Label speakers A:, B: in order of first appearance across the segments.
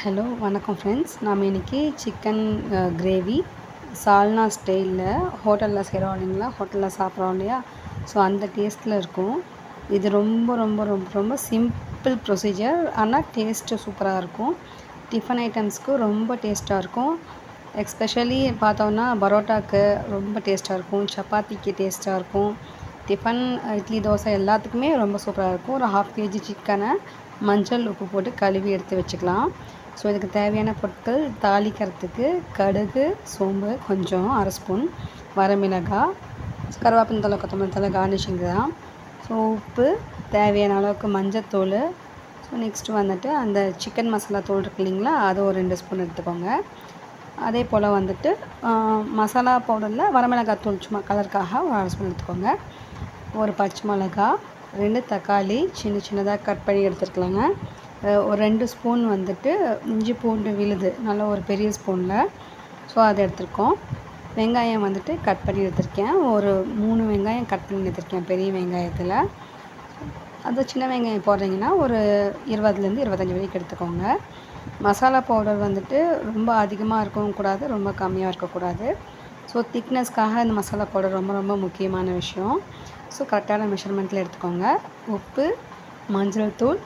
A: Hello வணக்கம் friends நாம் இன்றைக்கி சிக்கன் கிரேவி சால்னா ஸ்டைலில் ஹோட்டலில் செய்கிறோம் இல்லைங்களா? ஹோட்டலில் சாப்பிட்றோம் இல்லையா? ஸோ அந்த டேஸ்ட்டில் இருக்கும். இது ரொம்ப ரொம்ப ரொம்ப ரொம்ப சிம்பிள் ப்ரொசீஜர் ஆனால் டேஸ்ட்டு சூப்பராக இருக்கும். டிஃபன் ஐட்டம்ஸ்க்கு ரொம்ப டேஸ்ட்டாக இருக்கும். எக்ஸ்பெஷலி பார்த்தோன்னா பரோட்டாக்கு ரொம்ப டேஸ்ட்டாக இருக்கும். சப்பாத்திக்கு டேஸ்ட்டாக இருக்கும். டிஃபன் இட்லி தோசை எல்லாத்துக்குமே ரொம்ப சூப்பராக இருக்கும். ஒரு ஹாஃப் கேஜி சிக்கனை மஞ்சள் உப்பு போட்டு கழுவி எடுத்து வச்சுக்கலாம். ஸோ இதுக்கு தேவையான பொருட்கள் தாளிக்கிறதுக்கு கடுகு சோம்பு கொஞ்சம் அரை ஸ்பூன் வரமிளகாய் கருவேப்பிலை தலை கொத்தமல்லி தலை கார்னிஷிங் தான் ஸோ உப்பு தேவையான அளவுக்கு மஞ்சத்தூள். ஸோ நெக்ஸ்ட்டு வந்துட்டு அந்த சிக்கன் மசாலா தூள் இருக்கு இல்லைங்களா அது ஒரு ரெண்டு ஸ்பூன் எடுத்துக்கோங்க. அதே போல் வந்துட்டு மசாலா பவுடரில் வரமிளகாய் தூள் சும்மா கலருக்காக ஒரு அரை ஸ்பூன் எடுத்துக்கோங்க. ஒரு பச்சை மிளகா ரெண்டு தக்காளி சின்ன சின்னதாக கட் பண்ணி எடுத்துருக்கலாங்க. ஒரு ரெண்டு ஸ்பூன் வந்துட்டு இஞ்சி பூண்டு விழுது. நல்ல ஒரு பெரிய ஸ்பூனில். ஸோ அதை எடுத்திருக்கோம். வெங்காயம் வந்துட்டு கட் பண்ணி எடுத்திருக்கேன். ஒரு மூணு வெங்காயம் கட் பண்ணி எடுத்திருக்கேன் பெரிய வெங்காயத்தில். அது சின்ன வெங்காயம் போடுறீங்கன்னா ஒரு இருபதுலேருந்து இருபத்தஞ்சி வரைக்கும் எடுத்துக்கோங்க. மசாலா பவுடர் வந்துட்டு ரொம்ப அதிகமாக இருக்கவும் கூடாது ரொம்ப கம்மியாக இருக்கக்கூடாது. ஸோ திக்னஸ்க்காக இந்த மசாலா பவுடர் ரொம்ப ரொம்ப முக்கியமான விஷயம். ஸோ கரெக்டான மெஷர்மெண்ட்டில் எடுத்துக்கோங்க. உப்பு மஞ்சள் தூள்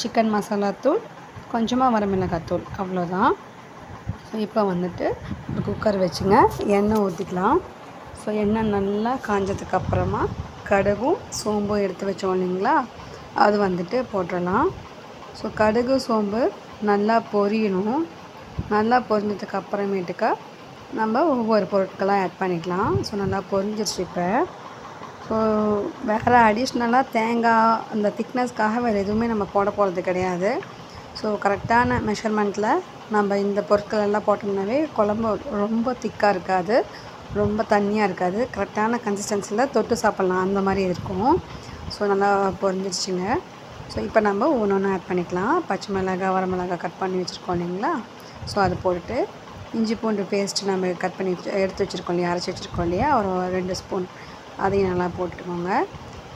A: சிக்கன் மசாலா தூள் கொஞ்சமாக வரமிளகாத்தூள் அவ்வளோதான் ஸோ இப்போ வந்துட்டு ஒரு குக்கர் வச்சுங்க. எண்ணெய் ஊற்றிக்கலாம் ஸோ எண்ணெய் நல்லா காஞ்சதுக்கப்புறமா கடுகும் சோம்பும் எடுத்து வச்சோம் இல்லைங்களா? அது வந்துட்டு போட்டுடலாம் ஸோ கடுகு சோம்பு நல்லா பொரியணும். நல்லா பொரிஞ்சதுக்கு அப்புறமேட்டுக்கா நம்ம ஒவ்வொரு பொருட்களாக ஆட் பண்ணிக்கலாம். ஸோ நல்லா பொரிஞ்சிருச்சு இப்போ. ஸோ வேறு அடிஷ்னலாக தேங்காய் அந்த திக்னஸ்க்காக வேறு எதுவுமே நம்ம போட போகிறது கிடையாது. ஸோ கரெக்டான மெஷர்மெண்ட்டில் நம்ம இந்த பொருட்கள் எல்லாம் போட்டோம்னாவே குழம்பு ரொம்ப திக்காக இருக்காது ரொம்ப தண்ணியாக இருக்காது. கரெக்டான கன்சிஸ்டன்சியில் தொட்டு சாப்பிட்லாம் அந்த மாதிரி இருக்கும். ஸோ நல்லா பொரிஞ்சிருச்சுங்க. ஸோ இப்போ நம்ம ஒன்று ஒன்று ஆட் பண்ணிக்கலாம். பச்சை மிளகாய் வர மிளகாய் கட் பண்ணி வச்சுருக்கோம் இல்லைங்களா? ஸோ அது போட்டுட்டு இஞ்சி பூண்டு பேஸ்ட் நம்ம கட் பண்ணி எடுத்து வச்சுருக்கோம் இல்லையா? அரைச்சி வச்சுருக்கோம் இல்லையா? ஒரு ரெண்டு ஸ்பூன் அதையும் நல்லா போட்டுக்கோங்க.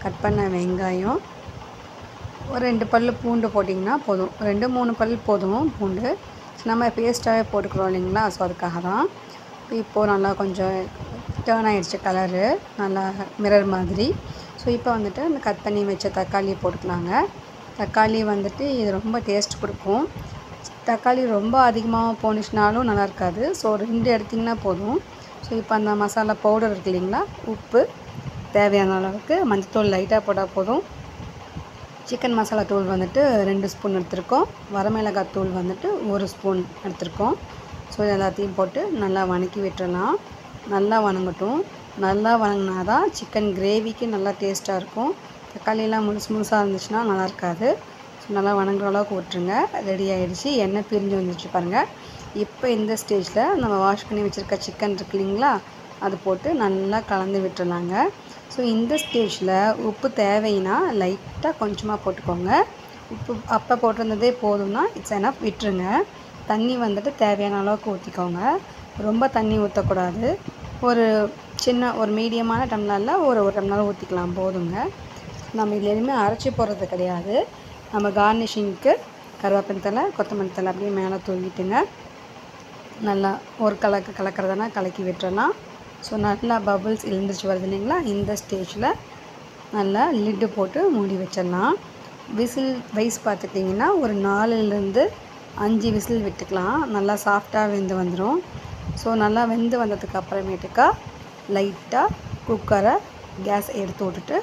A: கட் பண்ண வெங்காயம் ஒரு ரெண்டு பல் பூண்டு போட்டிங்கன்னா போதும். ரெண்டு மூணு பல் போதும் பூண்டு. நம்ம பேஸ்ட்டாகவே போட்டுக்கிறோம் இல்லைங்களா? ஸோ அதுக்காக தான் இப்போது நல்லா கொஞ்சம் டேர்ன் ஆகிடுச்சு கலரு நல்லா மிரர் மாதிரி. ஸோ இப்போ வந்துட்டு அந்த கட் பண்ணி வச்ச தக்காளி போட்டுக்கலாங்க. தக்காளி வந்துட்டு இது ரொம்ப டேஸ்ட் கொடுக்கும். தக்காளி ரொம்ப அதிகமாக போணுச்சுனாலும் நல்லா இருக்காது. ஸோ ரெண்டு எடுத்திங்கன்னா போதும். ஸோ இப்போ அந்த மசாலா பவுடர் இருக்கு இல்லைங்களா? உப்பு. தேவையான அளவுக்கு மஞ்சத்தூள் லைட்டாக போட்டால் போதும். சிக்கன் மசாலா தூள் வந்துட்டு ரெண்டு ஸ்பூன் எடுத்திருக்கோம். வரமிளகாய் தூள் வந்துட்டு ஒரு ஸ்பூன் எடுத்திருக்கோம். ஸோ எல்லாத்தையும் போட்டு நல்லா வணக்கி விட்டுறலாம். நல்லா வணங்கட்டும். நல்லா வணங்கினா தான் சிக்கன் கிரேவிக்கு நல்லா டேஸ்ட்டாக இருக்கும். தக்காளியெலாம் முழுசு முழுசாக இருந்துச்சுன்னா நல்லா இருக்காது. ஸோ நல்லா வணங்குற அளவுக்கு விட்டுருங்க. ரெடி ஆகிடுச்சு எண்ணெய் பிரிஞ்சு வந்துச்சு பாருங்கள் இப்போ இந்த ஸ்டேஜில் நம்ம வாஷ் பண்ணி வச்சுருக்க சிக்கன் இருக்கு இல்லைங்களா? அது போட்டு நல்லா கலந்து விட்டுறலாங்க. ஸோ இந்த ஸ்டேஜில் உப்பு தேவைன்னா லைட்டாக கொஞ்சமாக போட்டுக்கோங்க. உப்பு அப்போ போட்டிருந்ததே போதும்னா இட்ஸ் எனாஃப் விட்டுருங்க. தண்ணி வந்துட்டு தேவையான அளவுக்கு ஊற்றிக்கோங்க ரொம்ப தண்ணி ஊற்றக்கூடாது ஒரு சின்ன ஒரு மீடியமான டம்ளரில் ஒரு ஒரு டம்ளர் ஊற்றிக்கலாம் போதுங்க. நம்ம இதில் எதுவுமே அரைச்சி போடுறது கிடையாது. நம்ம கார்னிஷிங்க்கு கருவேப்பிலை தலை கொத்தமல்லி தலை அப்படியே மேலே தூங்கிட்டுங்க நல்லா ஒரு கலக்கு கலக்கிறதுனா கலக்கி விட்டுறலாம். ஸோ நல்லா பபுள்ஸ் எழுந்திரிச்சு வருது இல்லைங்களா? இந்த ஸ்டேஜில் நல்லா லிட்டு போட்டு மூடி வச்சிடலாம். விசில் வைஸ் பார்த்துட்டிங்கன்னா ஒரு நாலுலேருந்து அஞ்சு விசில் விட்டுக்கலாம். நல்லா சாஃப்டாக வெந்து வந்துடும் ஸோ நல்லா வெந்து வந்ததுக்கு அப்புறமேட்டுக்கா லைட்டாக குக்கரை கேஸ் எடுத்து விட்டுட்டு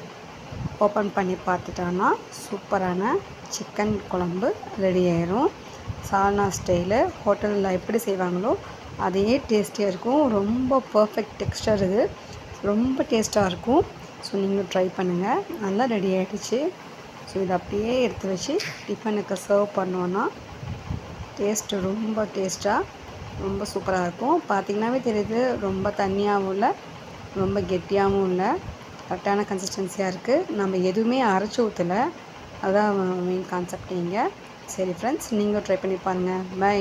A: ஓப்பன் பண்ணி பார்த்துட்டோன்னா சூப்பரான சிக்கன் குழம்பு ரெடி ஆயிரும். சால்னா ஸ்டைலு ஹோட்டலில் எப்படி செய்வாங்களோ அதே டேஸ்டியாக இருக்கும். ரொம்ப பர்ஃபெக்ட் டெக்ஸ்டர் இது. ரொம்ப டேஸ்ட்டாக இருக்கும். ஸோ நீங்களும் ட்ரை பண்ணுங்கள் நல்லா ரெடி ஆகிடுச்சு ஸோ இதை அப்படியே எடுத்து வச்சு டிஃபனுக்கு சர்வ் பண்ணோன்னா டேஸ்ட்டு ரொம்ப டேஸ்ட்டாக ரொம்ப சூப்பராக இருக்கும். பார்த்திங்கனாவே தெரியுது ரொம்ப தண்ணியாகவும் இல்லை ரொம்ப கெட்டியாகவும் இல்லை. கரெக்டான கன்சிஸ்டன்சியாக இருக்குது நம்ம எதுவுமே அரைச்சி ஊற்றலை அதுதான் மெயின் கான்செப்ட் இங்கே. சரி ஃப்ரெண்ட்ஸ் நீங்களும் ட்ரை பண்ணி பாருங்கள் பை